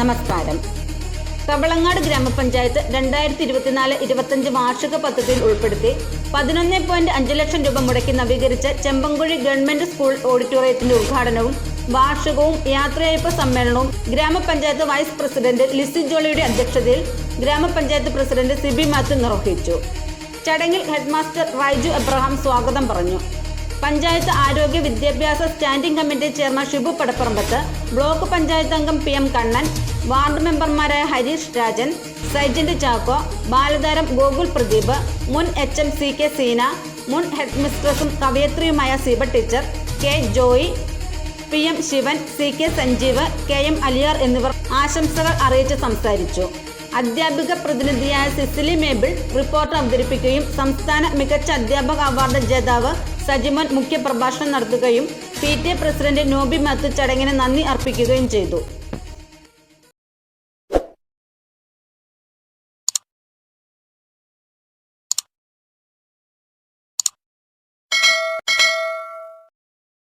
നമസ്കാരം. കവളങ്ങാട് ഗ്രാമപഞ്ചായത്ത് രണ്ടായിരത്തി ഇരുപത്തിനാല് ഇരുപത്തഞ്ച് വാർഷിക പദ്ധതിയിൽ ഉൾപ്പെടുത്തി പതിനൊന്ന് പോയിന്റ് അഞ്ച് ലക്ഷം രൂപ മുടക്കി നവീകരിച്ച ചെമ്പൻകുഴി ഗവൺമെന്റ് സ്കൂൾ ഓഡിറ്റോറിയത്തിന്റെ ഉദ്ഘാടനവും വാർഷികവും യാത്രയയപ്പ് സമ്മേളനവും ഗ്രാമപഞ്ചായത്ത് വൈസ് പ്രസിഡന്റ് ലിസി ജോളിയുടെ അധ്യക്ഷതയിൽ ഗ്രാമപഞ്ചായത്ത് പ്രസിഡന്റ് സിബി മാത്യു നിർവഹിച്ചു. ചടങ്ങിൽ ഹെഡ്മാസ്റ്റർ റൈജു എബ്രഹാം സ്വാഗതം പറഞ്ഞു. പഞ്ചായത്ത് ആരോഗ്യ വിദ്യാഭ്യാസ standing committee chairman Shibu Padapparambath block panchayat അംഗം പി എം കണ്ണൻ വാർഡ് മെമ്പർമാരായ ഹരീഷ് രാജൻ സൈജന്റ് ചാക്കോ ബാലതാരം ഗോകുൽ പ്രദീപ് മുൻ H M C K Seena മുൻ ഹെഡ് മിസ്ട്രസും കവയത്രിയുമായ Seeba teacher K Joy P M Sivan C K Sanjeev K M Aliyar എന്നിവർ ആശംസകൾ അറിയിച്ച് സംസാരിച്ചു. അധ്യാപിക പ്രതിനിധിയായ സിസിലി മേബിൾ റിപ്പോർട്ട് അവതരിപ്പിക്കുകയും സംസ്ഥാന മികച്ച അധ്യാപക അവാർഡ് ജേതാവ് സജിമൻ മുഖ്യപ്രഭാഷണം നടത്തുകയും P T A president Noby Mathew ചടങ്ങിന് നന്ദി അർപ്പിക്കുകയും ചെയ്തു.